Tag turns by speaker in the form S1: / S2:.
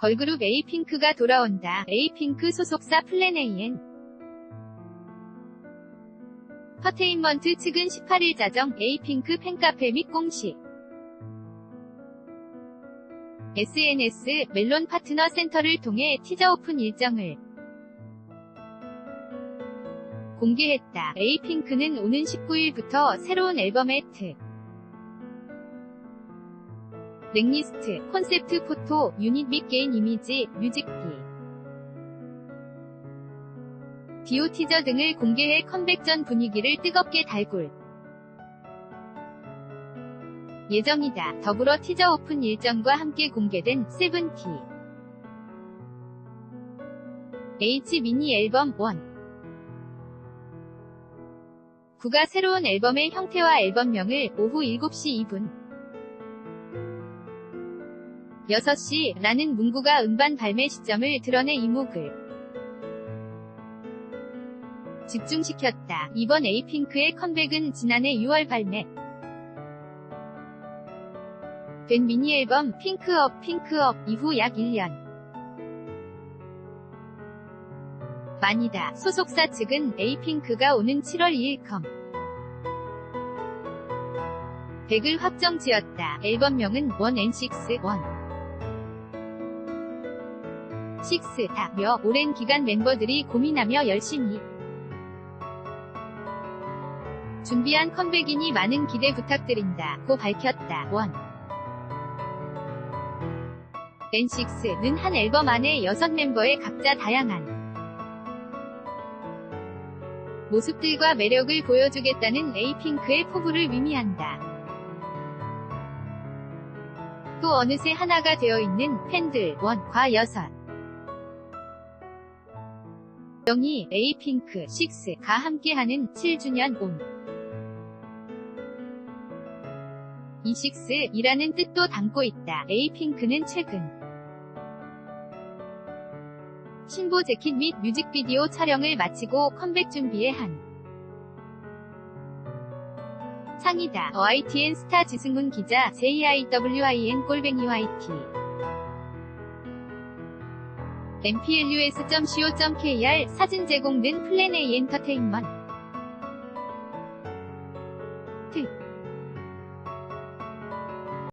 S1: 걸그룹 에이핑크가 돌아온다. 에이핑크 소속사 플래네이엔 퍼테인먼트 측은 18일 자정 에이핑크 팬카페 및 공식 SNS 멜론 파트너 센터를 통해 티저 오픈 일정을 공개했다. 에이핑크는 오는 19일부터 새로운 앨범의 특 넥리스트, 콘셉트 포토, 유닛 및 개인 이미지, 뮤직비, 디오 티저 등을 공개해 컴백 전 분위기를 뜨겁게 달굴. 예정이다. 더불어 티저 오픈 일정과 함께 공개된 세븐티. H 미니 앨범 1 구가 새로운 앨범의 형태와 앨범명을 오후 7시 2분 6시 라는 문구가 음반 발매 시점을 드러내 이목을 집중시켰다. 이번 에이핑크의 컴백은 지난해 6월 발매 된 미니 앨범 핑크업 핑크업 이후 약 1년 만이다. 소속사 측은 에이핑크가 오는 7월 2일 컴 백을 확정 지었다. 앨범명은 1N6 1 6다며 오랜 기간 멤버들이 고민하며 열심히 준비한 컴백이니 많은 기대 부탁드린다. 고 밝혔다. 1. N6는 한 앨범 안에 6멤버의 각자 다양한 모습들과 매력을 보여주겠다는 에이핑크의 포부를 의미한다. 또 어느새 하나가 되어 있는 팬들 원과 여섯 영이 에이핑크 6가 함께하는 7주년 온 E6이라는 뜻도 담고 있다. 에이핑크는 최근 신보 재킷 및 뮤직비디오 촬영을 마치고 컴백 준비에 한 상이다. YTN 스타 지승훈 기자 JIWIN 꼴뱅이 YT mplus.co.kr 사진 제공된 플랜A 엔터테인먼트.